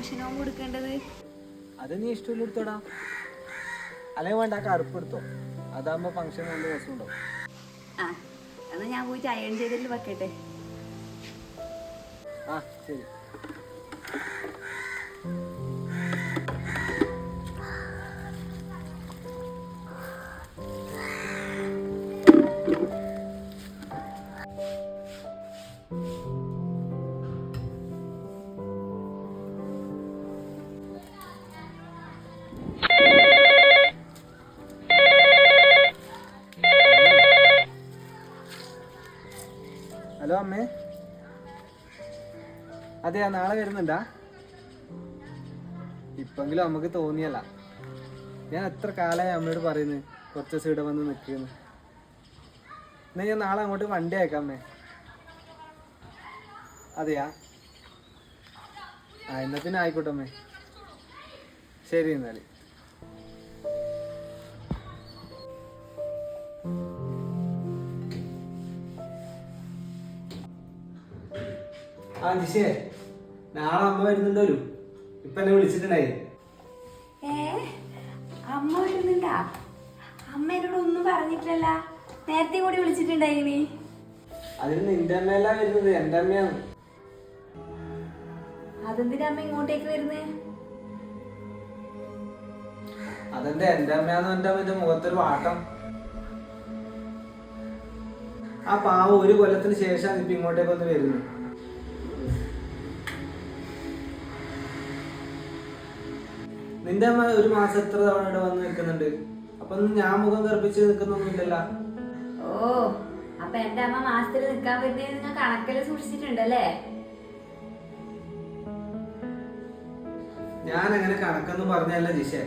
Function home കൊടുക്കേണ്ടത്? അത് നീ ഇഷ്ടമുള്ള എടുത്തോടാ. അല്ലെങ്കിൽ വേണ്ട കറുപ്പ് എടുത്തോ. അതാകുമ്പോ ഫംഗ്ഷൻ നല്ല ഉണ്ടോ ആ എന്നാ ഞാൻ പോയിട്ട് അയൺ ചെയ്തിട്ട് വെക്കട്ടെ. ആ ശരി. അതെയാ നാളെ വരുന്നുണ്ടാ? ഇപ്പെങ്കിലും നമുക്ക് തോന്നിയല്ല. ഞാൻ എത്ര കാലമായി അമ്മയോട് പറയുന്നു കുറച്ച് ദിവസം ഇവിടെ വന്ന് നിൽക്കുന്നു. എന്നാ ഞാൻ നാളെ അങ്ങോട്ട് വണ്ടി അയക്കാം അമ്മേ. അതെയാ? ആ എന്നാ പിന്നെ ആയിക്കോട്ടെ അമ്മേ. ശരി എന്നാൽ. ആ ജിഷേ നാളെ അമ്മ വരുന്നുണ്ടല്ലോ ഇപ്പൊ എന്നെ വിളിച്ചിട്ടുണ്ടായി. ഏ അമ്മ വരുന്നുണ്ടാ? അമ്മ എന്നോട് ഒന്നും പറഞ്ഞിട്ടില്ല നേരത്തെ കൂടി വിളിച്ചിട്ടുണ്ടായിനി അതിന് നിന്റെ അമ്മയല്ല വരുന്നത്? എന്റെ അമ്മയാണ്. അതെന്തിനാ അമ്മ ഇങ്ങോട്ടേക്ക് വരുന്നേ? അതെന്റെ എന്റെ അമ്മയാന്ന് എന്റെ അമ്മന്റെ മുഖത്തൊരു വാട്ടം? ആ പാവ ഒരു കൊല്ലത്തിന് ശേഷമാണ് ഇപ്പൊ ഇങ്ങോട്ടേക്ക് ഒന്ന് വരുന്നത്. നിന്റെ അമ്മ ഒരു മാസം എത്ര തവണ ഇവിടെ വന്ന് നിൽക്കുന്നുണ്ട്? അപ്പൊ ഞാൻ മുഖം കറുപ്പിച്ച് നിൽക്കുന്നൊന്നുമില്ലല്ലോ. ഓ അപ്പൊ എന്റെ അമ്മ മാസത്തിൽ നിൽക്കാൻ പറ്റിയത് നിങ്ങൾ കണക്കിൽ സൂക്ഷിച്ചിട്ടുണ്ടല്ലേ? ഞാൻ അങ്ങനെ കണക്കെന്ന് പറഞ്ഞല്ല ജിഷേ.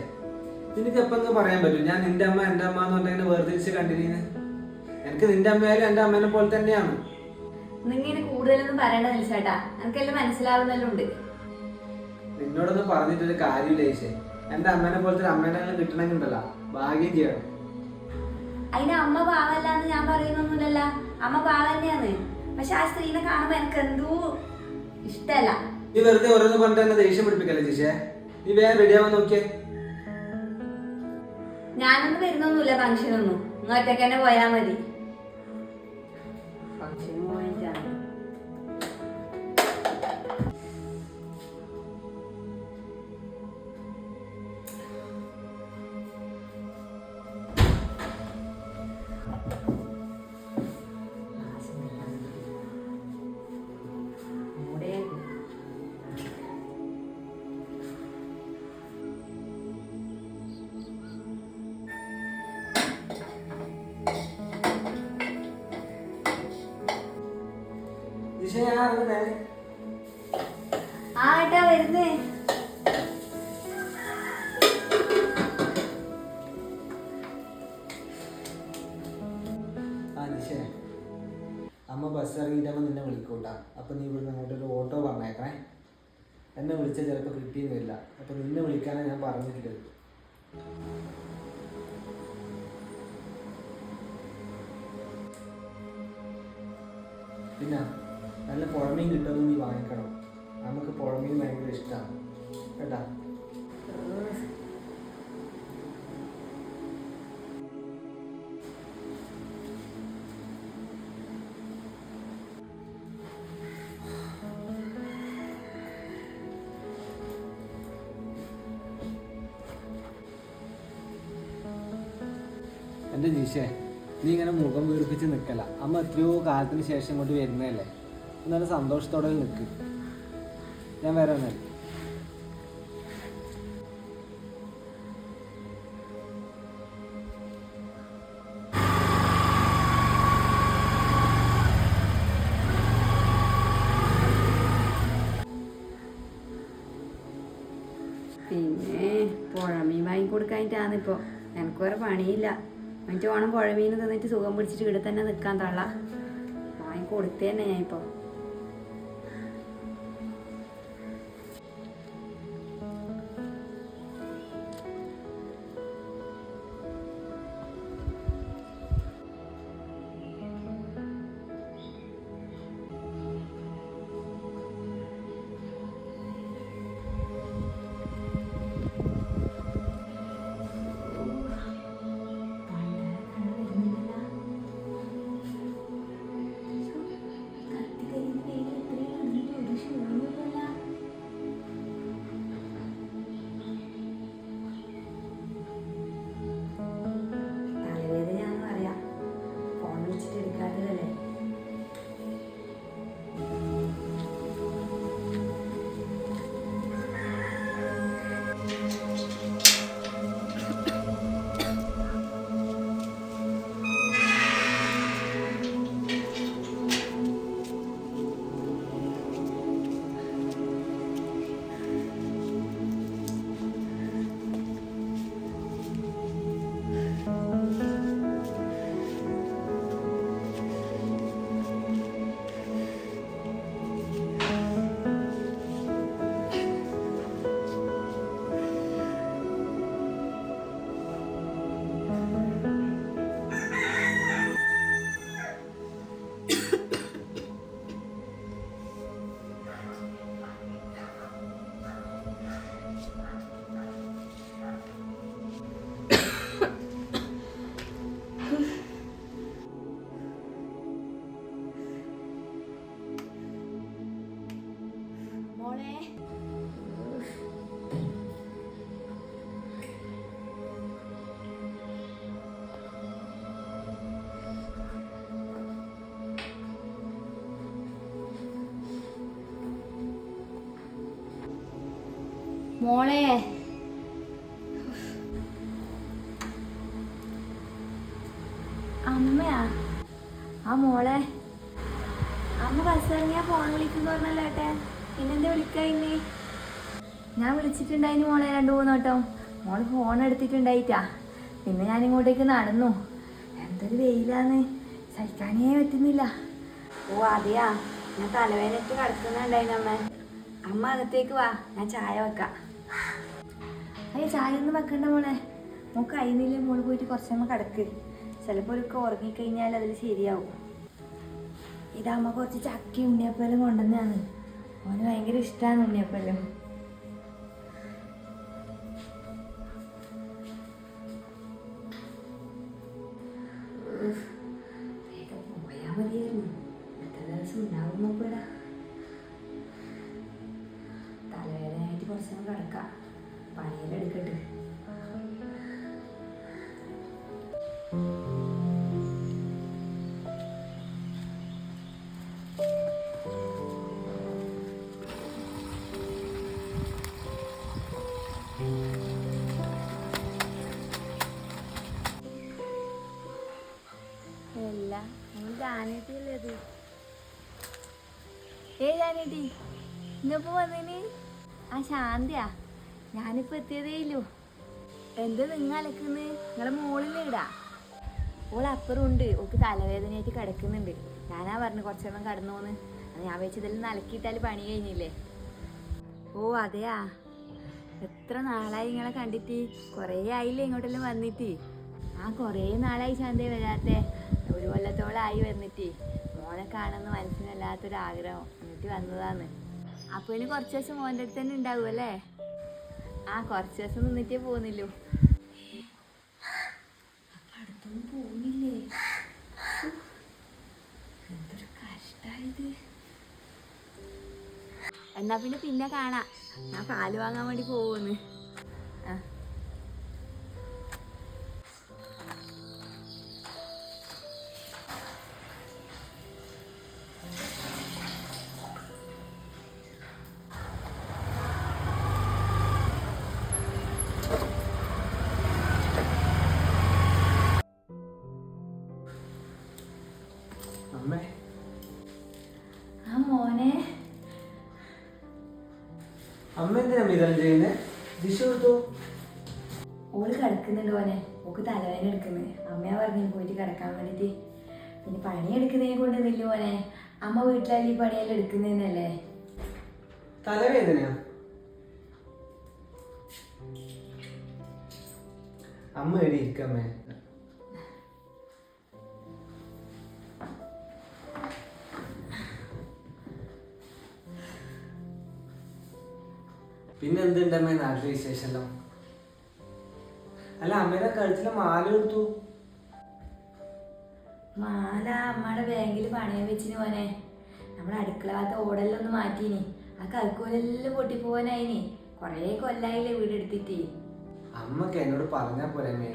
നിനക്ക് എപ്പം പറയാൻ പറ്റും ഞാൻ നിന്റെ അമ്മ എന്റെ അമ്മ എന്ന് പറഞ്ഞാൽ വേർതിരിച്ച് കണ്ടിരിക്കുന്നത് എനിക്ക് നിന്റെ അമ്മയായാലും എന്റെ അമ്മേനെ പോലെ തന്നെയാണ്. നിങ്ങനെ കൂടുതലൊന്നും പറയണ്ട നിൽച്ചേട്ടാ എനിക്കെല്ലാം മനസ്സിലാവുന്നല്ലോ ഉണ്ട് നിന്നോടൊന്നും പറഞ്ഞിട്ടൊരു കാര്യമില്ല ജിഷേ. എന്റെ അമ്മേനെ പോലത്തെ അമ്മേനെ കിട്ടണമെങ്കിൽ ഉണ്ടല്ലോ ഭാഗ്യം ചെയ്യണം. അതിന് അമ്മ പാവല്ല എന്ന് ഞാൻ പറയുന്നൊന്നുമില്ലല്ല. അമ്മ പാവ തന്നെയാണ്. പക്ഷെ ആ സ്ത്രീനെ കാണുമ്പോ എനിക്ക് എന്തോ ഇഷ്ടല്ല നീ വെറുതെ ഓരോന്ന് പറഞ്ഞിട്ട് എന്നെ ദേഷ്യം പിടിപ്പിക്കല്ലേ ജിഷേ നീ വേഗം റെഡിയാവാൻ നോക്കിയേ. ഞാനൊന്നും വരുന്നൊന്നുമില്ല ഫംഗ്ഷനൊന്നും ഒറ്റയ്ക്ക് തന്നെ പോയാ മതി. ജിഷേ അമ്മ ബസ് ഇറങ്ങിയിട്ടാകുമ്പോൾ നിന്നെ വിളിക്കൂട്ടാ. അപ്പൊ നീ ഇവിടുന്ന് അങ്ങോട്ട് ഒരു ഓട്ടോ പറഞ്ഞേക്കണേ. എന്നെ വിളിച്ചാൽ ചിലപ്പോൾ കിട്ടിയെന്ന് വരില്ല. അപ്പൊ നിന്നെ വിളിക്കാനാ ഞാൻ പറഞ്ഞിട്ടുള്ളത് പിന്നെ നല്ല പുഴമീൻ കിട്ടുമെന്ന് നീ വാങ്ങിക്കണം. നമുക്ക് പുഴമീൻ ഭയങ്കര ഇഷ്ടമാണ് കേട്ടാ? എന്റെ ജീഷേ നീ ഇങ്ങനെ മുഖം വീർപ്പിച്ച് നിൽക്കല അമ്മ എത്രയോ കാലത്തിന് ശേഷം ഇങ്ങോട്ട് വരുന്നതല്ലേ? എന്നാലും സന്തോഷത്തോടെ നിൽക്ക് ഞാൻ വരാനേ പിന്നെ പുഴമീൻ വാങ്ങി കൊടുക്കാനിട്ടാണ് ഇപ്പൊ. എനിക്ക് വേറെ പണിയില്ല. എന്നിട്ട് വേണം പുഴമീൻ തിന്നിട്ട് സുഖം പിടിച്ചിട്ട് ഇവിടെ തന്നെ നിൽക്കാൻ തള്ള. വാങ്ങി കൊടുത്തേ തന്നെ ഞാൻ മോളെ. അമ്മയാ. ആ മോളെ. അമ്മ ബസ്സിറങ്ങിയാ ഫോൺ വിളിക്കുന്നു പറഞ്ഞല്ലോ ഏട്ടെ പിന്നെന്താ വിളിക്കായിന്ന് ഞാൻ വിളിച്ചിട്ടുണ്ടായിന് മോളെ രണ്ടു മൂന്ന് വട്ടം. മോൾ ഫോൺ എടുത്തിട്ടുണ്ടായിട്ടാ. പിന്നെ ഞാൻ ഇങ്ങോട്ടേക്ക് നടന്നു. എന്തൊരു വെയിലാന്ന്. സഹിക്കാനേ പറ്റുന്നില്ല. ഓ അതെയാ. ഞാൻ തലവേദനയ്ക്ക് കിടക്കുന്നുണ്ടായിരുന്നു അമ്മ. അമ്മ അകത്തേക്ക് വാ. ഞാൻ ചായ വെക്കാം. അയ്യ ചായ ഒന്നും വെക്കണ്ട മോളെ. നമുക്ക് അയിന്നില്ല മോൾ പോയിട്ട് കുറച്ചമ്മ കിടക്ക്. ചിലപ്പോൾ ഒരു ഉറങ്ങിക്കഴിഞ്ഞാൽ അതിൽ ശരിയാവും. ഇതാകുമ്പോൾ കുറച്ച് ചക്കി ഉണ്ണിയപ്പലും കൊണ്ടുവന്നാണ് മോന് ഭയങ്കര ഇഷ്ടമാണ് ഉണ്ണിയപ്പലും. അല്ല ജാനേട്ടിയല്ലേ അത് ആ ശാന്തിയാ. ഞാനിപ്പോ എത്തിയതേ ഇല്ലു. എന്ത് നിങ്ങൾ അലക്കുന്നത് നിങ്ങളെ മോളിലിടാ. ഓൾ അപ്പുറമുണ്ട് ഓക്ക് തലവേദനയായിട്ട് കിടക്കുന്നുണ്ട്. ഞാനാ പറഞ്ഞു കുറച്ചെണ്ണം കടന്നോന്ന്. അത് ഞാൻ വെച്ചതെല്ലാം നലക്കിയിട്ടാൽ പണി കഴിഞ്ഞില്ലേ? ഓ അതെയാ? എത്ര നാളായി നിങ്ങളെ കണ്ടിട്ട്? കുറേ ആയില്ലേ ഇങ്ങോട്ടെല്ലാം വന്നിട്ട്? ആ കുറേ നാളായി ശാന്തേ വരാത്തെ. ഒരു കൊല്ലത്തോളായി വന്നിട്ട്. മോനെ കാണുന്ന മനസ്സിനല്ലാത്തൊരു ആഗ്രഹം എന്നിട്ട് വന്നതാന്ന്. അപ്പൊ ഇനി കുറച്ച് ദിവസം മോന്റെ അടുത്ത് തന്നെ ഉണ്ടാവും അല്ലേ? ആ കുറച്ച് ദിവസം നിന്നിട്ടേ പോകുന്നില്ലു അടുത്തൊന്നും പോകുന്നില്ലേ എന്തൊരു കഷ്ടായത് എന്നാ പിന്നെ പിന്നെ കാണാം. ഞാൻ പാൽ വാങ്ങാൻ വേണ്ടി പോകുന്നു ആ. അമ്മേ. ആ മോനെ. അമ്മ എന്തിനാ ഇതെല്ലാം ചെയ്യുന്നേ? ദിശ കൊടുത്തു ഓൾ കിടക്കുന്നുണ്ട് ഓനെ ഓക്ക് തലവേദന എടുക്കുന്നത് അമ്മയാ പറഞ്ഞു പോയിട്ട് കിടക്കാൻ വേണ്ടിട്ട്. പിന്നെ പണി എടുക്കുന്നതിനെ കൊണ്ട് നില്ല ഓനെ അമ്മ വീട്ടിലല്ലേ ഈ പണിയെല്ലാം എടുക്കുന്നതന്നല്ലേ? തലവേദനയോ? അമ്മ എടി ഇരിക്കമ്മേ പിന്നെ എന്തുണ്ടമ്മേ നാട്ടിലെ വിശേഷമല്ലോ? അല്ല അമ്മയുടെ കഴുത്തിലെ മാല എടുത്തു മാല അമ്മയുടെ ബാങ്കിൽ പണയം വെച്ചിന് പോനെ നമ്മുടെ അടുക്കള ഭാഗത്ത് ഓടെല്ലാം ഒന്ന് മാറ്റീനി. ആ കൽക്കൂലെല്ലാം പൊട്ടിപ്പോവാനായിനി. കൊറേ കൊല്ലായില്ലേ വീടെടുത്തിട്ട് അമ്മയ്ക്ക് എന്നോട് പറഞ്ഞാ പോരമ്മേ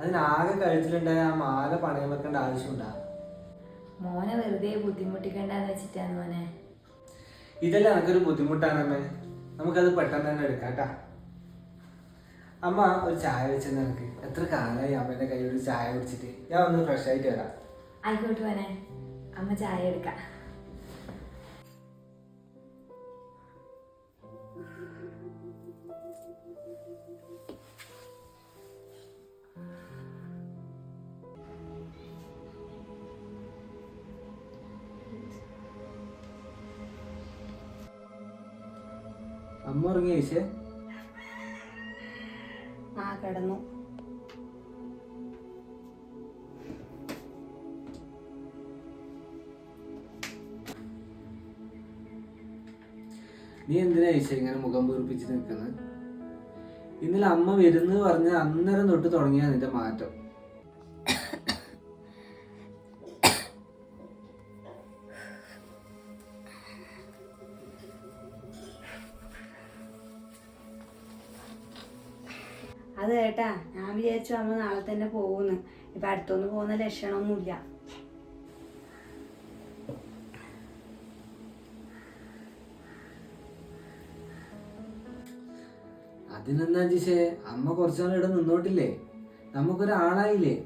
അതിനാകെ കഴുത്തിലുണ്ടായ ആ മാല പണയം വെക്കേണ്ട ആവശ്യമുണ്ടാ? മോനെ വെറുതെ ബുദ്ധിമുട്ടിക്കണ്ടെന്ന് വെച്ചിട്ടാണ് മോനെ. ഇതെല്ലാം എനിക്കൊരു ബുദ്ധിമുട്ടാണമ്മേ നമുക്കത് പെട്ടെന്ന് തന്നെ എടുക്കാം കേട്ടോ. അമ്മ ഒരു ചായ വെച്ചെന്ന് എനിക്ക് എത്ര കാലമായി അമ്മേന്റെ കയ്യിൽ ഒരു ചായ കുടിച്ചിട്ട്? ഞാൻ ഒന്ന് ഫ്രഷ് ആയിട്ട് വരാം. ആയിക്കോട്ടെ വരാൻ അമ്മ ചായ എടുക്കാം. അമ്മ ഉറങ്ങിയ വിശേ ആ കിടന്നു. നീ എന്തിനാ ഈശ ഇങ്ങനെ മുഖം വീർപ്പിച്ച് നിൽക്കുന്നത് ഇന്നലെ അമ്മ വരുന്നത് പറഞ്ഞ് അന്നേരം തൊട്ട് തുടങ്ങിയ നിന്റെ മാറ്റം. കേട്ടാ? ഞാൻ വിചാരിച്ചു അമ്മ നാളെ തന്നെ പോകുന്നു. ഇപ്പൊ അടുത്തൊന്നും പോകുന്ന ലക്ഷണമൊന്നുമില്ല. അതിനെന്താ ജിഷേ? അമ്മ കുറച്ചാൾ ഇവിടെ നിന്നോട്ടില്ലേ? നമുക്കൊരാളായില്ലേ?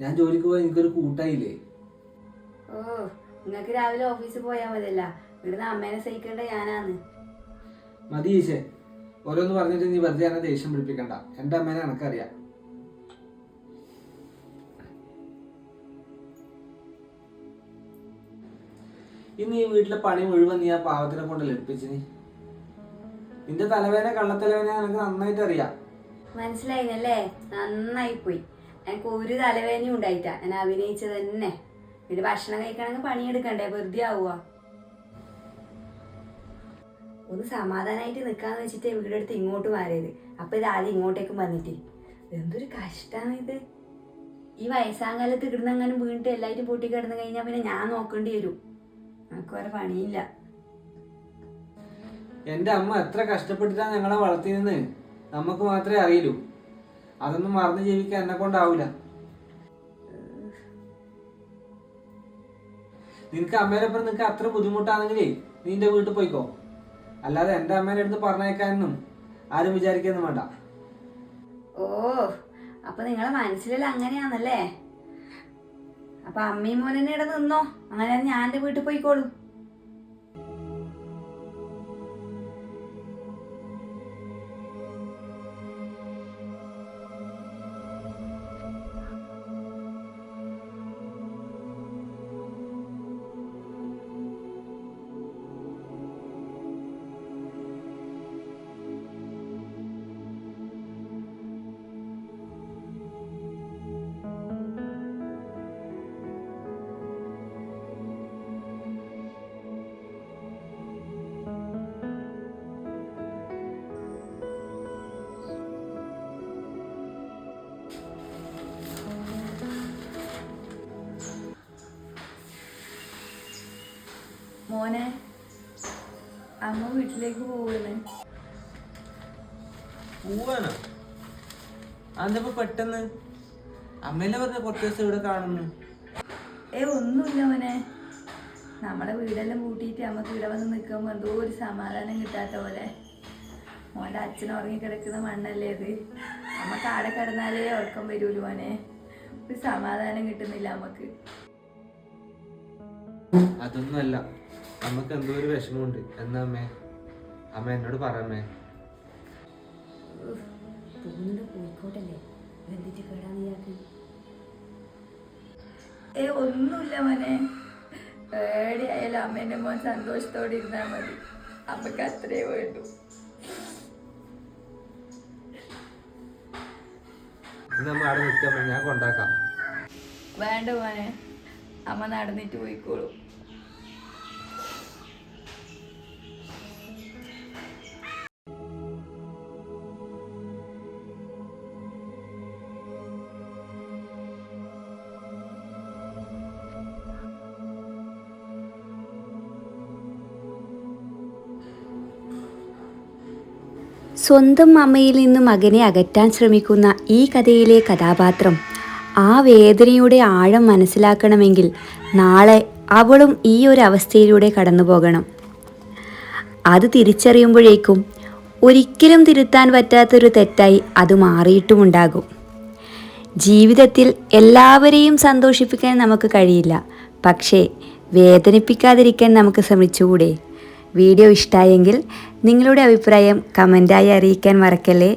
ഞാൻ ജോലിക്ക് പോയി എനിക്കൊരു കൂട്ടായില്ലേ? ഓ നിങ്ങക്ക് രാവിലെ ഓഫീസിൽ പോയാൽ മതിയല്ല. ഇവിടുന്ന് അമ്മേനെ സഹിക്കേണ്ട ഞാനാന്ന്. മതി ഈശേ ഓരോന്ന് പറഞ്ഞിട്ട് നീ വെറുതെ എന്നെ ദേഷ്യം പിടിപ്പിക്കണ്ട. എന്റെ അമ്മേനെ എനക്കറിയാം. ഇന്ന് ഈ വീട്ടിലെ പണി മുഴുവൻ നീ ആ പാവത്തിനെ കൊണ്ട് നീ നിന്റെ തലവേന കള്ളത്തലവേന എനിക്ക് നന്നായിട്ട് അറിയാം മനസ്സിലായില്ലേ നന്നായി പോയി എനിക്ക് ഒരു തലവേദനയും ഉണ്ടായിട്ടാ ഞാൻ അഭിനയിച്ചത് തന്നെ. പിന്നെ ഭക്ഷണം കഴിക്കണമെങ്കിൽ പണിയെടുക്കണ്ടേ? വെറുതെ ആവുക ഒന്ന് സമാധാനമായിട്ട് നിൽക്കാന്ന് വെച്ചിട്ട് ഇവിടെ അടുത്ത് ഇങ്ങോട്ട് മാറിയത്. അപ്പൊ ഇത് ആദ്യം ഇങ്ങോട്ടേക്ക് വന്നിട്ട്. എന്തൊരു കഷ്ടമാണ് ഇത്. ഈ വയസ്സാം കാലത്ത് വയസ്സാങ്കാലത്ത് കിടന്നങ്ങനെ വീണിട്ട് എല്ലായിട്ടും പൂട്ടി കിടന്നു കഴിഞ്ഞാൽ പിന്നെ ഞാൻ നോക്കേണ്ടി വരും. നമുക്ക് വേറെ പണിയില്ല. എന്റെ അമ്മ എത്ര കഷ്ടപ്പെട്ടിട്ടാ ഞങ്ങളെ വളർത്തിയെന്ന് നമുക്ക് മാത്രമേ അറിയൂ അതൊന്നും മറന്നു ജീവിക്കാൻ എന്നെ കൊണ്ടാവൂല. നിനക്ക് അമ്മേനൊപ്പം നിനക്ക് അത്ര ബുദ്ധിമുട്ടാണെങ്കിലേ നീ എന്റെ വീട്ടിൽ പോയിക്കോ. അല്ലാതെ എന്റെ അമ്മേനെ അടുത്ത് പറഞ്ഞേക്കാനൊന്നും ആരും വിചാരിക്കൊന്നും വേണ്ട. ഓ അപ്പൊ നിങ്ങളെ മനസ്സിലെല്ലാം അങ്ങനെയാണല്ലേ? അപ്പൊ അമ്മയും മോനെ ഇവിടെ നിന്നോ? അങ്ങനെ ഞാൻ എന്റെ വീട്ടിൽ പോയിക്കോളൂ. മോനെ. അമ്മ വീട്ടിലേക്ക് പോകുന്നു പോവാനോ? അതെപ്പോ പെട്ടെന്ന്? അമ്മേനെ പറഞ്ഞ കുറച്ച് ദിവസം ഇവിടെ കാണുന്നു. ഏ ഒന്നുമില്ല മോനെ. നമ്മളെ വീടെല്ലാം കൂട്ടിട്ട് നമുക്ക് ഇവിടെ വന്ന് നിൽക്കുമ്പോൾ എന്തോ ഒരു സമാധാനം കിട്ടാത്ത പോലെ. മോന്റെ അച്ഛൻ ഉറങ്ങിക്കിടക്കുന്ന മണ്ണല്ലേ ഇത്? നമുക്ക് ആടെ കിടന്നാലേ ഉറക്കം വരൂലു മോനെ. ഒരു സമാധാനം കിട്ടുന്നില്ല നമുക്ക് അതൊന്നുമല്ല. നമുക്ക് എന്തോ ഒരു വിഷമമുണ്ട്. എന്നാ അമ്മേ? അമ്മ എന്നോട് പറയമ്മേ പോകുന്നത് കോഴിക്കോട്ടല്ലേ എന്തിട്ട് കേടാന്ന് ഇയാൾക്ക്? ഏ ഒന്നുമില്ല മനെ. പേടിയായാലും അമ്മേന്റെ മോൻ സന്തോഷത്തോടെ ഇരുന്നാ മതി. അമ്മയ്ക്ക് അത്രേ വേണ്ടു. വേണ്ട മോനെ. അമ്മ നടന്നിട്ട് പോയിക്കോളൂ. സ്വന്തം അമ്മയിൽ നിന്ന് മകനെ അകറ്റാൻ ശ്രമിക്കുന്ന ഈ കഥയിലെ കഥാപാത്രം ആ വേദനയുടെ ആഴം മനസ്സിലാക്കണമെങ്കിൽ നാളെ അവളും ഈ ഒരു അവസ്ഥയിലൂടെ കടന്നു പോകണം. അത് തിരിച്ചറിയുമ്പോഴേക്കും ഒരിക്കലും തിരുത്താൻ പറ്റാത്തൊരു തെറ്റായി അത് മാറിയിട്ടുമുണ്ടാകും. ജീവിതത്തിൽ എല്ലാവരെയും സന്തോഷിപ്പിക്കാൻ നമുക്ക് കഴിയില്ല. പക്ഷേ വേദനിപ്പിക്കാതിരിക്കാൻ നമുക്ക് ശ്രമിച്ചുകൂടെ? വീഡിയോ ഇഷ്ടമായെങ്കിൽ നിങ്ങളുടെ അഭിപ്രായം കമന്റായി അറിയിക്കാൻ മറക്കല്ലേ?